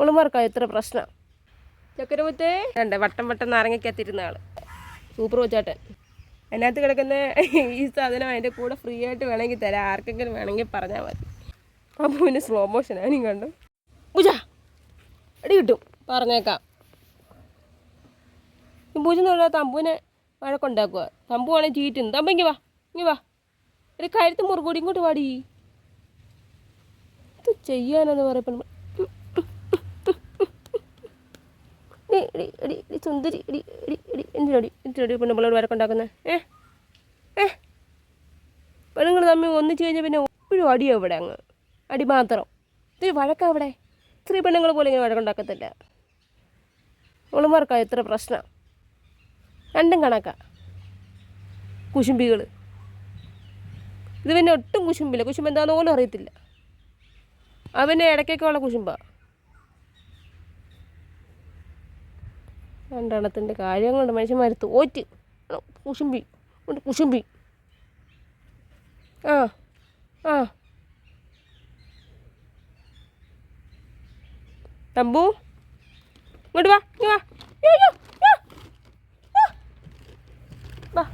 ഉളുമാർക്കാ എത്ര പ്രശ്നം. ചക്കരമുത്തേ? രണ്ട് വട്ടം വട്ടം നാരങ്ങക്കത്തിരുന്ന ആൾ. സൂപ്പർ കൊച്ചാട്ടൻ. അതിനകത്ത് കിടക്കുന്ന ഈ സാധനം അതിന്റെ കൂടെ ഫ്രീ ആയിട്ട് വേണമെങ്കിൽ തരാം. ആർക്കെങ്കിലും വേണമെങ്കിൽ പറഞ്ഞാൽ മതി. അപ്പോൾ പിന്നെ സ്ലോ മോഷൻ ആനും കണ്ടു? പൂജ അടി കിട്ടും. പറഞ്ഞേക്കാം. പൂജ എന്ന് പറഞ്ഞാൽ തമ്പുവിനെ വഴക്കുണ്ടാക്കുക തമ്പു ആണെങ്കിൽ ചീറ്റുന്നു തമ്പ ഇങ്ങി വാ ഇങ്ങി വാ. ഒരു കഴുത്ത് മുറുകൂടി ഇങ്ങോട്ട് വാടി. ഇത് ചെയ്യാനെന്ന് പറയപ്പെടുമ്പോൾ എടി എടി എടി സുന്ദരി ഏ? ഏ? പെണ്ണുങ്ങൾ തമ്മിൽ ഒന്നിച്ച് കഴിഞ്ഞാൽ പിന്നെ എപ്പോഴും അടിയോ ഇവിടെ അങ്ങ്. അടി മാത്രം. ഇത്തിരി വഴക്കാ ഇവിടെ. സ്ത്രീ പെണ്ണുങ്ങൾ പോലും ഇങ്ങനെ വഴക്കുണ്ടാക്കത്തില്ല ഉളമാർക്കാ എത്ര പ്രശ്നം. രണ്ടും കണക്കാ. കുശുംബികൾ ഇത് പിന്നെ ഒട്ടും കുശുമ്പില്ല. കുശുമ്പ് എന്താണെന്ന് പോലും അറിയത്തില്ല. അവന് ഇടയ്ക്കൊക്കെ ഉള്ള കുശുമ്പാ. രണ്ടെണ്ണത്തിന്റെ കാര്യം കൊണ്ട് മനുഷ്യന്മാർ ഓറ്റ് കുശുമ്പി. ഉണ്ട് കുശുമ്പി. ആ ആ. തമ്പു ഇങ്ങോട്ട് വാ ഇങ്ങ് വാ. വാ.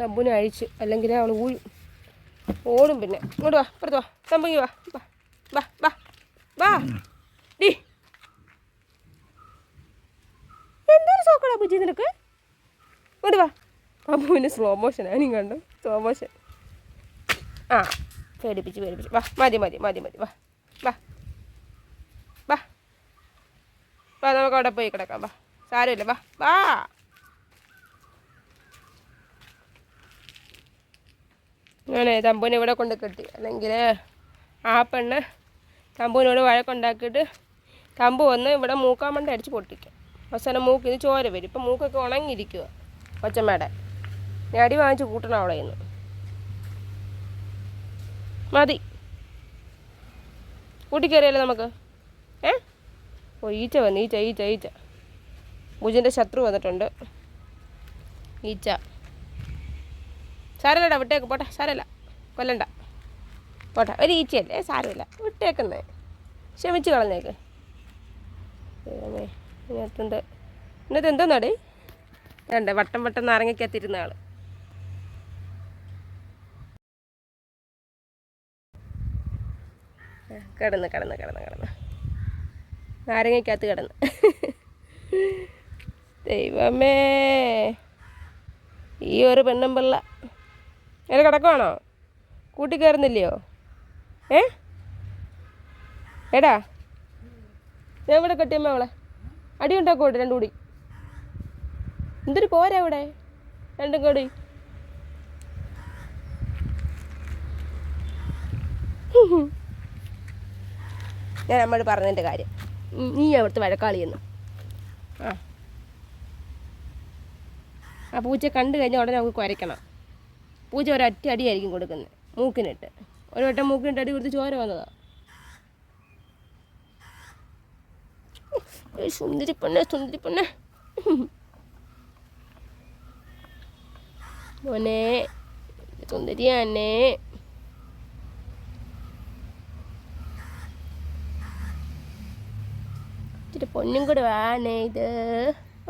തമ്പുനെ അഴിച്ച് അല്ലെങ്കിൽ അവൾ ഊഴും ഓടും പിന്നെ. ഇങ്ങോട്ട് വാ പുറത്ത് വാ. തമ്പുങ്ങി വാ. വാ വാ വാ. വാ. ഡി. എന്തൊരു സോക്കടാ ബുജി നിനക്ക്? ഇങ്ങോട്ട് വാ. തമ്പുവിന് സ്ലോ മോഷൻ ആനും കണ്ടു? സ്ലോ മോഷൻ ആ പേടിപ്പിച്ച് പേടിപ്പിച്ച്. വാ മതി മതി മതി മതി. വാ വാ. വാ. വാ നമുക്ക് അവിടെ പോയി കിടക്കാം. വാ. സാരമില്ല. വാ വാ. ഞാനേ തമ്പൂനെ ഇവിടെ കൊണ്ട് കെട്ടി. അല്ലെങ്കിൽ ആ പെണ്ണ് തമ്പൂനോട് വഴക്കുണ്ടാക്കിയിട്ട് കമ്പ് വന്ന് ഇവിടെ മൂക്കാൻ മണ്ട അടിച്ച് പൊട്ടിക്കും. അവസാനം മൂക്കിന് ചോര വരും. ഇപ്പം മൂക്കൊക്കെ ഉണങ്ങിയിരിക്കുക കൊച്ചമ്മയുടെ ഞാൻ അടി വാങ്ങിച്ച് കൂട്ടണം അവിടെ നിന്ന് മതി. കൂട്ടിക്കയറിയല്ലേ നമുക്ക്? ഏ? ഓ ഈച്ച വന്ന് ഈച്ച ഈച്ച ഈച്ച. ഭുജന്റെ ശത്രു വന്നിട്ടുണ്ട്. ഈച്ച. സാരല്ലടാ വിട്ടേക്ക് പോട്ടെ. സാരല്ല. കൊല്ലണ്ട. പോട്ടെ ഒരു ഈച്ചയല്ലേ? സാരമില്ല. വിട്ടേക്കുന്നേ. ക്ഷമിച്ച് കളഞ്ഞേക്ക്. ഇന്നത്തുണ്ട് ഇന്നത്തെ എന്തോന്നാടേ വേണ്ട വട്ടം വട്ടം നാരങ്ങക്കകത്തിരുന്ന ആൾ. ആ, കിടന്ന് കിടന്ന് കിടന്ന് കിടന്ന്. നാരങ്ങയ്ക്കകത്ത് കിടന്ന്. ദൈവമേ. ഈ ഒരു പെണ്ണും പിള്ള. അതിൽ കിടക്കുവാണോ? കൂട്ടി കയറുന്നില്ലയോ ഏ? എടാ. ഞാൻ ഇവിടെ കെട്ടിയമ്മ അവളെ. അടി ഉണ്ടാക്കോട്ടെ രണ്ടും കൂടി. എന്തൊരു പോരാ ഇവിടെ? രണ്ടും കൂടി. ഞാൻ നമ്മൾ പറഞ്ഞതിന്റെ കാര്യം. നീ അവിടുത്തെ വഴക്കാളിയെന്ന് ആ. ആ പൂച്ച കണ്ടു കഴിഞ്ഞാൽ ഉടനെ നമുക്ക് കുരയ്ക്കണം. പൂച്ച ഒരൊറ്റ അടിയായിരിക്കും കൊടുക്കുന്നത്. മൂക്കിനിട്ട്. ഒരു വട്ടം മൂക്ക് അടി കൊടുത്ത് ചോര വന്നതാ. സുന്ദരി പെണ്ണെ സുന്ദരി പെണ്ണെ മോനെ സുന്ദരിയാണേ ഇച്ചിരി പൊന്നും കൂടെ വേണേ ഇത്.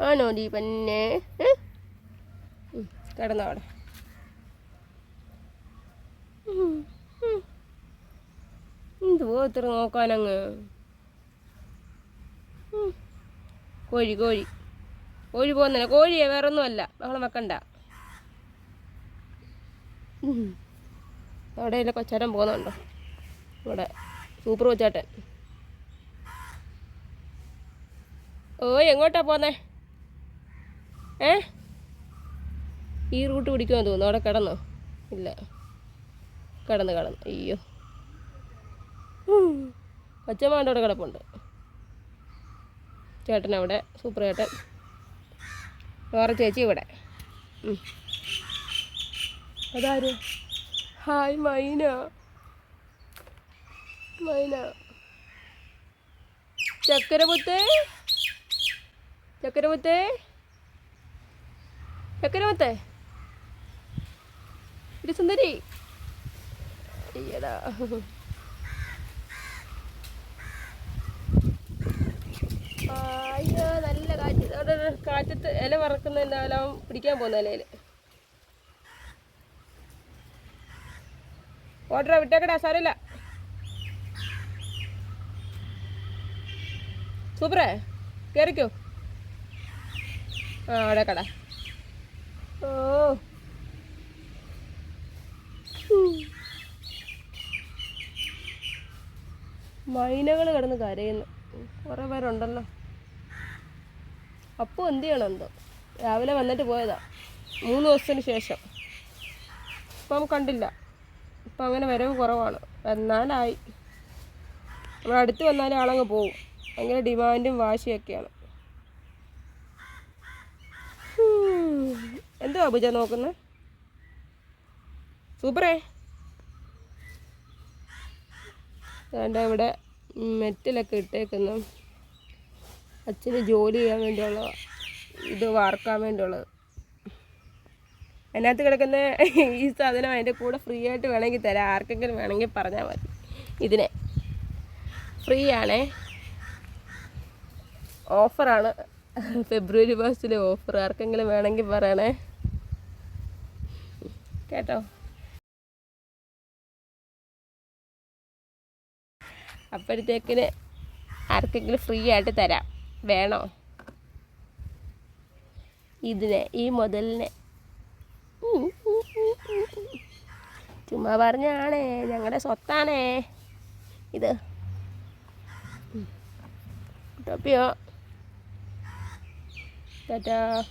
ആണോ ഡീ പെണ്ണെ ഏ? എന്തുവോ ഇത്ര നോക്കാനങ്ങ്. കോഴി കോഴി. കോഴി പോകുന്നില്ല. കോഴിയെ വേറെ ഒന്നുമല്ല ബഹളം വെക്കണ്ട. അവിടെ ഇല്ല കൊച്ചാട്ടൻ പോകുന്നുണ്ടോ. ഇവിടെ. സൂപ്പർ കൊച്ചാട്ടൻ. ഓ എങ്ങോട്ടാ പോന്നേ? ഏ? ഈ റൂട്ട് പിടിക്കുമെന്ന് തോന്നുന്നു. അവിടെ കിടന്നോ? ഇല്ല. കിടന്ന് കിടന്ന്. അയ്യോ. കൊച്ചമ്മാന്റെ അവിടെ കിടപ്പുണ്ട്. ചേട്ടൻ അവിടെ സൂപ്പർ ചേട്ടൻ. വേറെ ചേച്ചി ഇവിടെ. അതാര്? ഹായ് മൈന. മൈന. ചക്കരമുത്തേ? ചക്കരമുത്തേ? ചക്കരമുത്തേ? ഇത് സുന്ദരി. അയ്യടാ അയ്യോ നല്ല കാറ്റ്. അവിടെ കാറ്റത്ത് ഇല വറക്കുന്നതിന്റെ അവൻ പിടിക്കാൻ പോകുന്ന ഇലയിൽ ഓർഡർ വിട്ടേക്കടാ സാറില്ല സൂപ്പറേ കയറിക്കോ ആ അവിടെ കടാ ഓ മൈനകൾ കിടന്ന് കരയുന്നു. കുറേ പേരുണ്ടല്ലോ. അപ്പോൾ എന്ത് ചെയ്യണം എന്തോ? രാവിലെ വന്നിട്ട് പോയതാ. മൂന്ന് ദിവസത്തിന് ശേഷം. ഇപ്പം കണ്ടില്ല. ഇപ്പം അങ്ങനെ വരവ് കുറവാണ്. എന്നാലായി നമ്മൾ അടുത്ത് വന്നാലും ആളങ്ങ് പോവും. ഭയങ്കര ഡിമാൻഡും വാശിയൊക്കെയാണ്. എന്തുവാ പൂജ നോക്കുന്നത് സൂപ്പറേ. വേണ്ട ഇവിടെ മെറ്റിലൊക്കെ ഇട്ടേക്കുന്നു. അച്ഛന് ജോലി ചെയ്യാൻ വേണ്ടിയുള്ള ഇത് വാർക്കാൻ വേണ്ടിയുള്ളത്. അതിനകത്ത് കിടക്കുന്ന ഈ സാധനം അതിന്റെ കൂടെ ഫ്രീ ആയിട്ട് വേണമെങ്കിൽ തരാം. ആർക്കെങ്കിലും വേണമെങ്കിൽ പറഞ്ഞാൽ മതി. ഇതിനെ. ഫ്രീ ആണേ. ഓഫറാണ്. ഫെബ്രുവരി മാസത്തിലെ ഓഫർ. ആർക്കെങ്കിലും വേണമെങ്കിൽ പറയണേ. കേട്ടോ? അപ്പോഴത്തേക്കിന് ആർക്കെങ്കിലും ഫ്രീ ആയിട്ട് തരാം. വേണോ? ഇതിനെ ഈ മുതലിനെ. ചുമ്മാ പറഞ്ഞാണേ ഞങ്ങളുടെ സ്വത്താണേ. ഇത്. ടോപ്പിയോ. ടാറ്റാ.